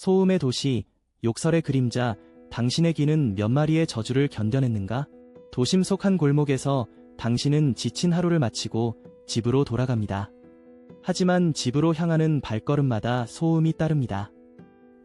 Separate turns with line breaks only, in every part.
소음의 도시, 욕설의 그림자, 당신의 귀는 몇 마리의 저주를 견뎌냈는가? 도심 속 한 골목에서 당신은 지친 하루를 마치고 집으로 돌아갑니다. 하지만 집으로 향하는 발걸음마다 소음이 따릅니다.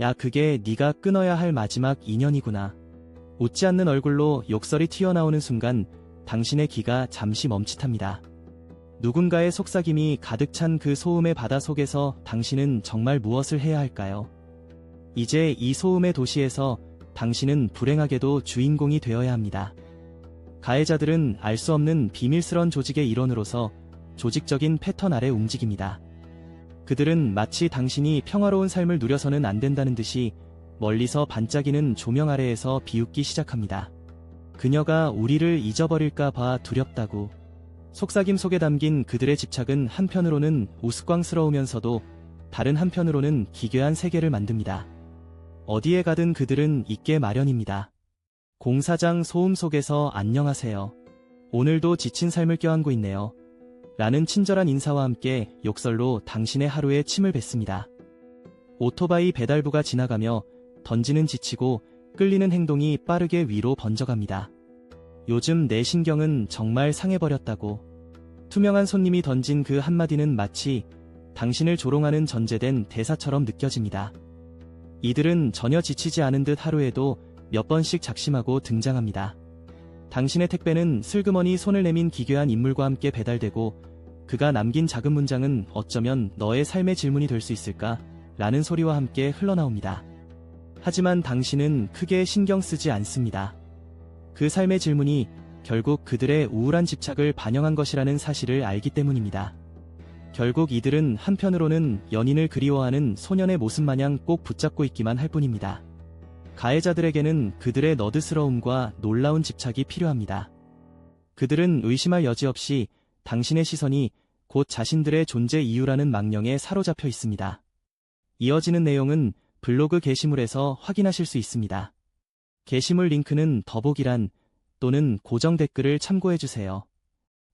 야, 그게 네가 끊어야 할 마지막 인연이구나. 웃지 않는 얼굴로 욕설이 튀어나오는 순간 당신의 귀가 잠시 멈칫합니다. 누군가의 속삭임이 가득 찬 그 소음의 바다 속에서 당신은 정말 무엇을 해야 할까요? 이제 이 소음의 도시에서 당신은 불행하게도 주인공이 되어야 합니다. 가해자들은 알 수 없는 비밀스런 조직의 일원으로서 조직적인 패턴 아래 움직입니다. 그들은 마치 당신이 평화로운 삶을 누려서는 안 된다는 듯이 멀리서 반짝이는 조명 아래에서 비웃기 시작합니다. 그녀가 우리를 잊어버릴까 봐 두렵다고. 속삭임 속에 담긴 그들의 집착은 한편으로는 우스꽝스러우면서도 다른 한편으로는 기괴한 세계를 만듭니다. 어디에 가든 그들은 있게 마련입니다. 공사장 소음 속에서 안녕하세요. 오늘도 지친 삶을 껴안고 있네요. 라는 친절한 인사와 함께 욕설로 당신의 하루에 침을 뱉습니다. 오토바이 배달부가 지나가며 던지는 지치고 끌리는 행동이 빠르게 위로 번져갑니다. 요즘 내 신경은 정말 상해버렸다고. 투명한 손님이 던진 그 한마디는 마치 당신을 조롱하는 전제된 대사처럼 느껴집니다. 이들은 전혀 지치지 않은 듯 하루에도 몇 번씩 작심하고 등장합니다. 당신의 택배는 슬그머니 손을 내민 기괴한 인물과 함께 배달되고 그가 남긴 작은 문장은 어쩌면 너의 삶의 질문이 될 수 있을까? 라는 소리와 함께 흘러나옵니다. 하지만 당신은 크게 신경 쓰지 않습니다. 그 삶의 질문이 결국 그들의 우울한 집착을 반영한 것이라는 사실을 알기 때문입니다. 결국 이들은 한편으로는 연인을 그리워하는 소년의 모습 마냥 꼭 붙잡고 있기만 할 뿐입니다. 가해자들에게는 그들의 너드스러움과 놀라운 집착이 필요합니다. 그들은 의심할 여지 없이 당신의 시선이 곧 자신들의 존재 이유라는 망령에 사로잡혀 있습니다. 이어지는 내용은 블로그 게시물에서 확인하실 수 있습니다. 게시물 링크는 더보기란 또는 고정 댓글을 참고해주세요.